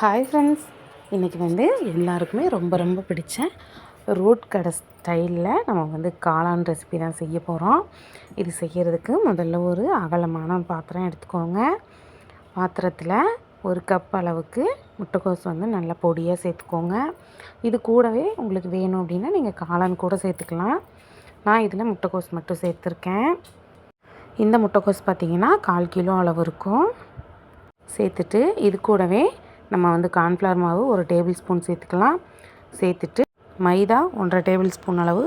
Hi friends இன்றைக்கி வந்து எல்லாருக்குமே ரொம்ப ரொம்ப பிடிச்ச ரோட் கடை ஸ்டைலில் நம்ம வந்து காளான் ரெசிபி தான் செய்ய போகிறோம் இது செய்கிறதுக்கு முதல்ல ஒரு அகலமான பாத்திரம் எடுத்துக்கோங்க. பாத்திரத்தில் ஒரு கப் அளவுக்கு முட்டைக்கோஸ் வந்து நல்லா பொடியாக சேர்த்துக்கோங்க. இது கூடவே உங்களுக்கு வேணும் அப்படின்னா நீங்கள் காளான் கூட சேர்த்துக்கலாம். நான் இதில் முட்டைக்கோஸ் மட்டும் சேர்த்துருக்கேன். இந்த முட்டைக்கோஸ் பார்த்திங்கன்னா கால் கிலோ அளவு இருக்கும். சேர்த்துட்டு இது கூடவே நம்ம வந்து கார்ன்ஃப்ளவர் மாவு ஒரு டேபிள் ஸ்பூன் சேர்த்துக்கலாம். சேர்த்துட்டு மைதா ஒன்றரை டேபிள் ஸ்பூன் அளவு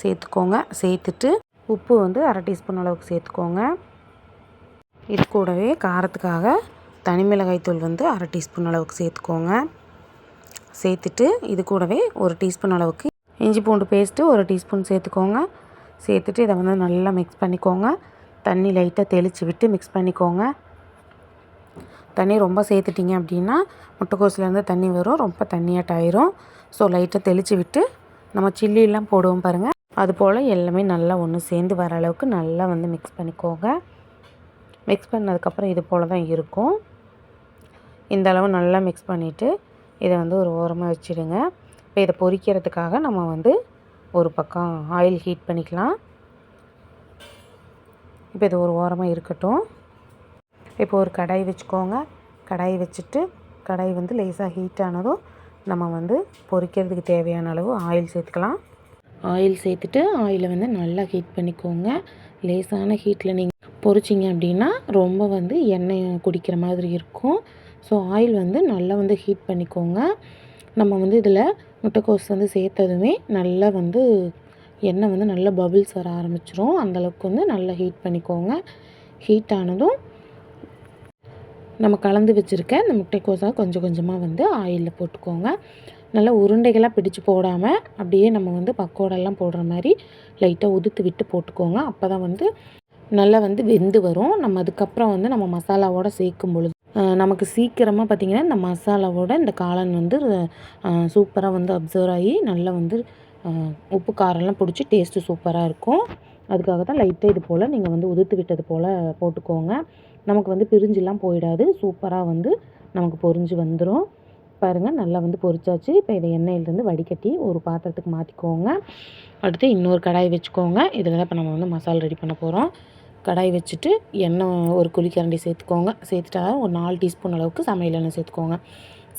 சேர்த்துக்கோங்க. சேர்த்துட்டு உப்பு வந்து அரை டீஸ்பூன் அளவுக்கு சேர்த்துக்கோங்க. இது கூடவே காரத்துக்காக தனி தூள் வந்து அரை டீஸ்பூன் அளவுக்கு சேர்த்துக்கோங்க. சேர்த்துட்டு இது கூடவே ஒரு டீஸ்பூன் அளவுக்கு இஞ்சி பூண்டு பேஸ்ட்டு ஒரு டீஸ்பூன் சேர்த்துக்கோங்க. சேர்த்துட்டு இதை வந்து நல்லா மிக்ஸ் பண்ணிக்கோங்க. தண்ணி லைட்டாக தெளித்து விட்டு மிக்ஸ் பண்ணிக்கோங்க. தண்ணி ரொம்ப சேர்த்துட்டிங்க அப்படின்னா முட்டைக்கோஸ்லேருந்து தண்ணி வரும் ரொம்ப தண்ணியாட்டாயிரும். ஸோ லைட்டாக தெளித்து விட்டு நம்ம சில்லிலாம் போடுவோம் பாருங்கள் அது போல் எல்லாமே நல்லா ஒன்று சேர்ந்து வர அளவுக்கு நல்லா வந்து மிக்ஸ் பண்ணிக்கோங்க. மிக்ஸ் பண்ணதுக்கப்புறம் இது போல் தான் இருக்கும். இந்த அளவு நல்லா மிக்ஸ் பண்ணிவிட்டு இதை வந்து ஒரு ஓரமாக வச்சுடுங்க. இப்போ இதை பொரிக்கிறதுக்காக நம்ம வந்து ஒரு பக்கம் ஆயில் ஹீட் பண்ணிக்கலாம். இப்போ இது ஒரு ஓரமாக இருக்கட்டும். இப்போ ஒரு கடாய் வச்சுக்கோங்க. கடாய் வச்சுட்டு கடாய் வந்து லேசாக ஹீட் ஆனதும் நம்ம வந்து பொரிக்கிறதுக்கு தேவையான அளவு ஆயில் சேர்த்துக்கலாம். ஆயில் சேர்த்துட்டு ஆயிலை வந்து நல்லா ஹீட் பண்ணிக்கோங்க. லேசான ஹீட்டில் நீங்கள் பொரிச்சிங்க அப்படின்னா ரொம்ப வந்து எண்ணெய் குடிக்கிற மாதிரி இருக்கும். ஸோ ஆயில் வந்து நல்லா வந்து ஹீட் பண்ணிக்கோங்க. நம்ம வந்து இதில் முட்டைக்கோஸ் வந்து சேர்த்ததுமே நல்லா வந்து எண்ணெய் வந்து நல்லா பபிள்ஸ் வர ஆரம்பிச்சிரும். அந்தளவுக்கு வந்து நல்லா ஹீட் பண்ணிக்கோங்க. ஹீட் ஆனதும் நம்ம கலந்து வச்சுருக்க இந்த முட்டைக்கோஸை கொஞ்சம் கொஞ்சமாக வந்து ஆயிலில் போட்டுக்கோங்க. நல்லா உருண்டைகளாக பிடிச்சு போடாமல் அப்படியே நம்ம வந்து பக்கோடெல்லாம் போடுற மாதிரி லைட்டாக உதுத்து விட்டு போட்டுக்கோங்க. அப்போ தான் வந்து நல்லா வந்து வெந்து வரும். நம்ம அதுக்கப்புறம் வந்து நம்ம மசாலாவோடு சேர்க்கும் பொழுது நமக்கு சீக்கிரமாக பார்த்திங்கன்னா இந்த மசாலாவோட இந்த காளான் வந்து சூப்பராக வந்து அப்சர்வ் ஆகி நல்லா வந்து உப்பு காரம்லாம் பிடிச்சி டேஸ்ட்டு சூப்பராக இருக்கும். அதுக்காக தான் லைட்டாக இது போல் நீங்கள் வந்து உதுத்து விட்டது போல் போட்டுக்கோங்க. நமக்கு வந்து பிரிஞ்சுலாம் போயிடாது. சூப்பராக வந்து நமக்கு பொரிஞ்சு வந்துடும் பாருங்கள் நல்லா வந்து பொரிச்சாச்சு. இப்போ இதை எண்ணெயிலேருந்து வடிகட்டி ஒரு பாத்திரத்துக்கு மாற்றிக்கோங்க அடுத்து இன்னொரு கடாய் வச்சுக்கோங்க. இதில் தான் இப்போ நம்ம வந்து மசாலா ரெடி பண்ண போகிறோம் கடாய் வச்சுட்டு எண்ணெய் ஒரு குழிக்கரண்டி சேர்த்துக்கோங்க. சேர்த்துட்டா ஒரு நாலு டீஸ்பூன் அளவுக்கு சமையல் எண்ணெய் சேர்த்துக்கோங்க.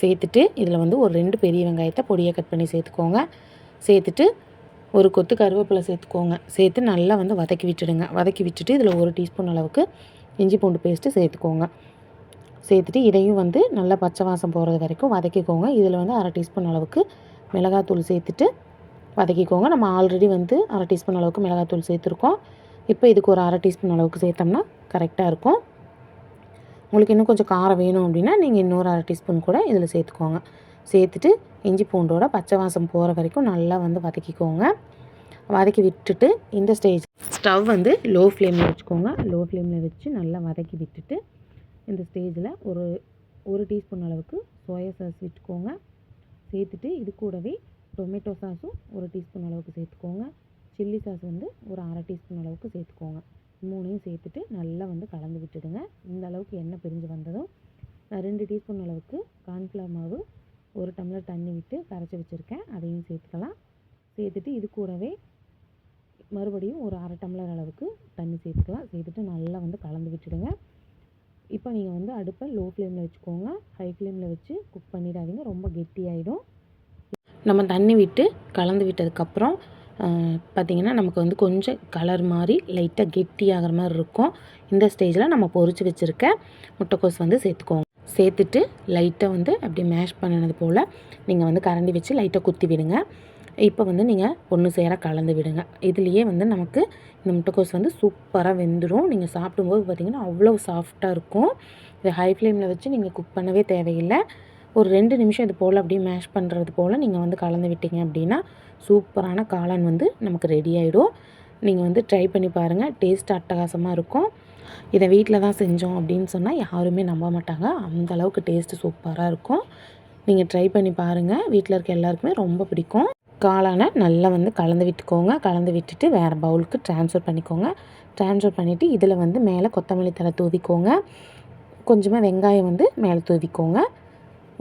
சேர்த்துட்டு இதில் வந்து ஒரு ரெண்டு பெரிய வெங்காயத்தை பொடியை கட் பண்ணி சேர்த்துக்கோங்க. சேர்த்துட்டு ஒரு கொத்து கருவேப்பிலை சேர்த்துக்கோங்க. சேர்த்து நல்லா வந்து வதக்கி விட்டுடுங்க. வதக்கி விட்டுட்டு இதில் ஒரு டீஸ்பூன் அளவுக்கு இஞ்சி பூண்டு பேஸ்ட்டு சேர்த்துக்கோங்க. சேர்த்துட்டு இதையும் வந்து நல்லா பச்சை வாசம் போகிறது வரைக்கும் வதக்கிக்கோங்க. இதில் வந்து அரை டீஸ்பூன் அளவுக்கு மிளகாத்தூள் சேர்த்துட்டு வதக்கிக்கோங்க. நம்ம ஆல்ரெடி வந்து அரை டீஸ்பூன் அளவுக்கு மிளகாத்தூள் சேர்த்துருக்கோம். இப்போ இதுக்கு ஒரு அரை டீஸ்பூன் அளவுக்கு சேர்த்தோம்னா கரெக்டாக இருக்கும். உங்களுக்கு இன்னும் கொஞ்சம் காரம் வேணும் அப்படின்னா நீங்கள் இன்னொரு அரை டீஸ்பூன் கூட இதில் சேர்த்துக்கோங்க. சேர்த்துட்டு இஞ்சி பூண்டோட பச்சை வாசம் போகிற வரைக்கும் நல்லா வந்து வதக்கிக்கோங்க. வதக்கி விட்டுட்டு இந்த ஸ்டேஜ் ஸ்டவ் வந்து லோ ஃப்ளேமில் வச்சுக்கோங்க லோ ஃப்ளேமில் வச்சு நல்லா வதக்கி விட்டுட்டு இந்த ஸ்டேஜில் ஒரு ஒரு டீஸ்பூன் அளவுக்கு சோயா சாஸ் விட்டுக்கோங்க. சேர்த்துட்டு இது கூடவே டொமேட்டோ சாஸும் ஒரு டீஸ்பூன் அளவுக்கு சேர்த்துக்கோங்க. சில்லி சாஸ் வந்து ஒரு அரை டீஸ்பூன் அளவுக்கு சேர்த்துக்கோங்க. மூணையும் சேர்த்துட்டு நல்லா வந்து கலந்து விட்டுடுங்க. இந்த அளவுக்கு எண்ணெய் பிரிஞ்சு வந்ததும் ரெண்டு டீஸ்பூன் அளவுக்கு கார்ன்ஃப்ளவர் மாவு ஒரு டம்ளர் தண்ணி விட்டு கரைச்சி வச்சுருக்கேன். அதையும் சேர்த்துக்கலாம். சேர்த்துட்டு இது கூடவே மறுபடியும் ஒரு அரை டம்ளர் அளவுக்கு தண்ணி சேர்த்துக்கலாம். சேர்த்துட்டு நல்லா வந்து கலந்து விட்டுடுங்க. இப்போ நீங்கள் வந்து அடுப்பை லோ ஃப்ளேமில் வச்சுக்கோங்க ஹை ஃப்ளேமில் வச்சு குக் பண்ணிடாதீங்க. ரொம்ப கெட்டியாயிடும். நம்ம தண்ணி விட்டு கலந்து விட்டதுக்கப்புறம் பார்த்திங்கன்னா நமக்கு வந்து கொஞ்சம் கலர் மாதிரி லைட்டாக கெட்டியாகிற மாதிரி இருக்கும். இந்த ஸ்டேஜில் நம்ம பொறிச்சு வச்சுருக்க முட்டைக்கோஸ் வந்து சேர்த்துக்கோங்க. சேர்த்துட்டு லைட்டாக வந்து அப்படி மேஷ் பண்ணினது போல் நீங்கள் வந்து கரண்டி வச்சு லைட்டாக குத்தி விடுங்க. இப்போ வந்து நீங்கள் ஒன்று சேர கலந்து விடுங்க. இதுலேயே வந்து நமக்கு இந்த முட்டைக்கோஸ் வந்து சூப்பராக வெந்துடும் நீங்கள் சாப்பிடும்போது பார்த்திங்கன்னா அவ்வளோ சாஃப்டாக இருக்கும். இதை ஹை ஃப்ளேமில் வச்சு நீங்கள் குக் பண்ணவே தேவையில்லை. ஒரு ரெண்டு நிமிஷம் இது போல் அப்படியே மேஷ் பண்ணுறது போல் நீங்கள் வந்து கலந்து விட்டீங்க அப்படின்னா சூப்பரான காளான் வந்து நமக்கு ரெடி ஆகிடும் நீங்கள் வந்து ட்ரை பண்ணி பாருங்கள் டேஸ்ட் அட்டகாசமாக இருக்கும். இதை வீட்டில் தான் செஞ்சோம் அப்படின்னு சொன்னால் யாருமே நம்ப மாட்டாங்க. அந்த அளவுக்கு டேஸ்ட்டு சூப்பராக இருக்கும். நீங்கள் ட்ரை பண்ணி பாருங்கள் வீட்டில் இருக்க எல்லாருக்குமே ரொம்ப பிடிக்கும். காளானை நல்லா வந்து கலந்து விட்டுக்கோங்க. கலந்து விட்டுட்டு வேறு பவுலுக்கு ட்ரான்ஸ்ஃபர் பண்ணிக்கோங்க. ட்ரான்ஸ்ஃபர் பண்ணிவிட்டு இதில் வந்து மேலே கொத்தமல்லி தலை தூவிக்கோங்க. கொஞ்சமாக வெங்காயம் வந்து மேலே தூவிக்கோங்க.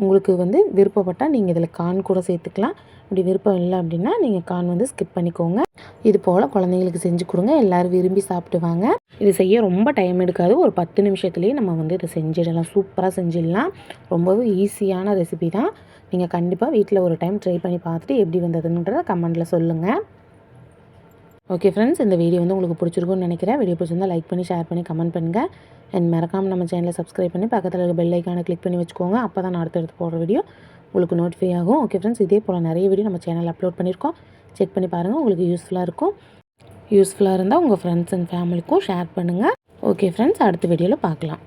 உங்களுக்கு வந்து விருப்பப்பட்டால் நீங்கள் இதில் கான் கூட சேர்த்துக்கலாம். இப்படி விருப்பம் இல்லை அப்படின்னா நீங்கள் கான் வந்து ஸ்கிப் பண்ணிக்கோங்க. இது போல் குழந்தைங்களுக்கு செஞ்சு கொடுங்க. எல்லோரும் விரும்பி சாப்பிடுவாங்க. இது செய்ய ரொம்ப டைம் எடுக்காது. ஒரு பத்து நிமிஷத்துலேயே நம்ம வந்து இதை செஞ்சிடலாம். சூப்பராக செஞ்சிடலாம். ரொம்பவே ஈஸியான ரெசிபி தான். நீங்கள் கண்டிப்பாக வீட்டில் ஒரு டைம் ட்ரை பண்ணி பார்த்துட்டு எப்படி வந்ததுன்றதை கமெண்ட்டில் சொல்லுங்கள் ஓகே ஃப்ரெண்ட்ஸ் இந்த வீடியோ வந்து உங்களுக்கு பிடிச்சிருக்கும்னு நினைக்கிறேன். வீடியோ பிடிச்சிருந்தால் லைக் பண்ணி ஷேர் பண்ணி கமெண்ட் பண்ணுங்கள் அண்ட் மறக்காமல் நம்ம சேனலை சப்ஸ்கிரைப் பண்ணி பக்கத்தில் இருக்க பெல் ஐக்கானை கிளிக் பண்ணி வச்சுக்கோங்க. அப்போ தான் நான் அடுத்தடுத்து போடுற வீடியோ உங்களுக்கு நோட்டிஃபை ஆகும். ஓகே ஃப்ரெண்ட்ஸ் இதே போல் நிறைய வீடியோ நம்ம சேனல் அப்லோட் பண்ணியிருக்கோம். செக் பண்ணி பாருங்கள் உங்களுக்கு யூஸ்ஃபுல்லாக இருக்கும். யூஸ்ஃபுல்லாக இருந்தால் உங்கள் ஃப்ரெண்ட்ஸ் அண்ட் ஃபேமிலிக்கும் ஷேர் பண்ணுங்கள் ஓகே ஃப்ரெண்ட்ஸ் அடுத்த வீடியோவில் பார்க்கலாம்.